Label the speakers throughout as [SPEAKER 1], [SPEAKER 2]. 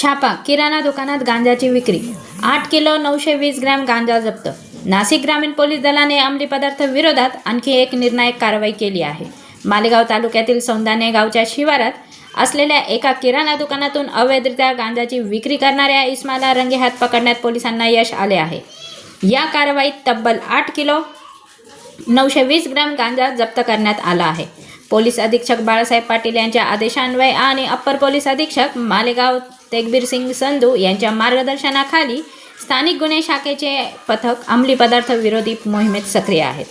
[SPEAKER 1] छापा किराणा दुकानात गांजाची विक्री आठ किलो नऊशे वीस ग्रॅम गांजा जप्त. नाशिक ग्रामीण पोलीस दलाने अंमली पदार्थ विरोधात आणखी एक निर्णायक कारवाई केली आहे. मालेगाव तालुक्यातील सौंदाने गावच्या शिवारात असलेल्या एका किराणा दुकानातून अवैधरित्या गांजाची विक्री करणाऱ्या इस्माला रंगेहात पकडण्यात पोलिसांना यश आले आहे. या कारवाईत तब्बल आठ किलो नऊशे वीस ग्रॅम गांजा जप्त करण्यात आला आहे. पोलीस अधीक्षक बाळासाहेब पाटील यांच्या आदेशान्वये आणि अप्पर पोलीस अधीक्षक मालेगाव तेगबीर सिंग संधू यांच्या मार्गदर्शनाखाली स्थानिक गुन्हे शाखेचे पथक अंमली पदार्थ विरोधी मोहिमेत सक्रिय आहेत.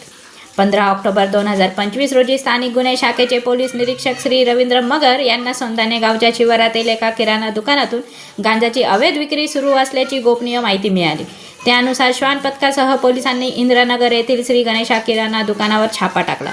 [SPEAKER 1] पंधरा ऑक्टोबर दोन हजार पंचवीस रोजी स्थानिक गुन्हे शाखेचे पोलीस निरीक्षक श्री रवींद्र मगर यांना सोंदाने गावच्या शिवारातील एका किराणा दुकानातून गांजाची अवैध विक्री सुरू असल्याची गोपनीय माहिती मिळाली. त्यानुसार श्वान पथकासह पोलिसांनी इंद्रनगर येथील श्री गणेशा किराणा दुकानावर छापा टाकला.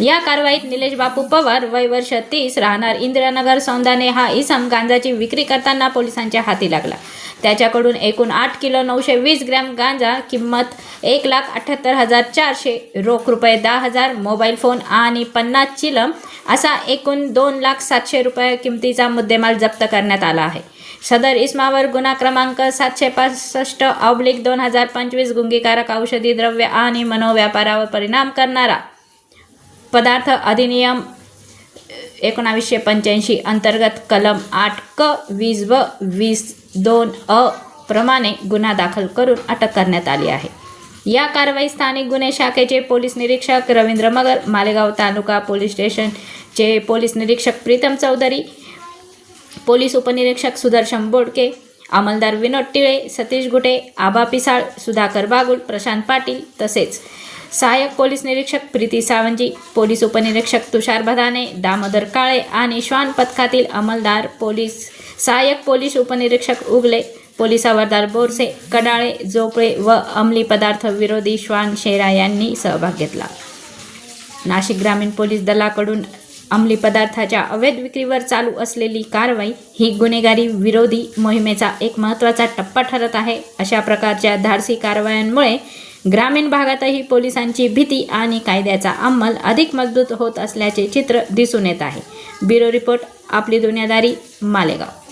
[SPEAKER 1] या कारवाईत निलेश बापू पवार वय वर्ष तीस राहणार. इंदिरानगर सौंदाने हा इसम गांजाची विक्री करताना पोलिसांच्या हाती लागला. त्याच्याकडून एकूण आठ किलो नऊशे वीस ग्रॅम गांजा किंमत एक लाख अठ्ठ्याहत्तर हजार चारशे रोख रुपये दहा हजार मोबाईल फोन आणि पन्नास चिलम असा एकूण दोन लाख सातशे रुपये किमतीचा मुद्देमाल जप्त करण्यात आला आहे. सदर इस्मावर गुन्हा क्रमांक सातशे पासष्ट ऑब्लिक दोन हजार पंचवीस गुंगीकारक औषधी द्रव्य आणि मनोव्यापारावर परिणाम करणारा पदार्थ अधिनियम एकोणावीसशे पंच्याऐंशी अंतर्गत कलम आठ क वीस व वीस दोन अ प्रमाणे गुन्हा दाखल करून अटक करण्यात आली आहे. या कारवाई स्थानिक गुन्हे शाखेचे पोलीस निरीक्षक रवींद्र मगर मालेगाव तालुका पोलीस स्टेशनचे पोलीस निरीक्षक प्रीतम चौधरी पोलीस उपनिरीक्षक सुदर्शन बोडके अंमलदार विनोद टिळे सतीश गुटे आबा पिसाळ सुधाकर बागुल प्रशांत पाटील तसेच सहाय्यक पोलीस निरीक्षक प्रीती सावंजी पोलीस उपनिरीक्षक तुषार भदाने दामोदर काळे आणि श्वान पथकातील अंमलदार पोलीस सहाय्यक पोलीस उपनिरीक्षक उगले पोलीस हवालदार बोरसे कडाळे जोपळे व अंमली पदार्थ विरोधी श्वान शेरा यांनी सहभाग घेतला. नाशिक ग्रामीण पोलीस दलाकडून अंमली पदार्थाच्या अवैध विक्रीवर चालू असलेली कारवाई ही गुन्हेगारी विरोधी मोहिमेचा एक महत्त्वाचा टप्पा ठरत आहे. अशा प्रकारच्या धाडसी कारवायांमुळे ग्रामीण भागातही पोलिसांची भीती आणि कायद्याचा अंमल अधिक मजबूत होत असल्याचे चित्र दिसून येत आहे. ब्युरो रिपोर्ट आपली दुनियादारी मालेगाव.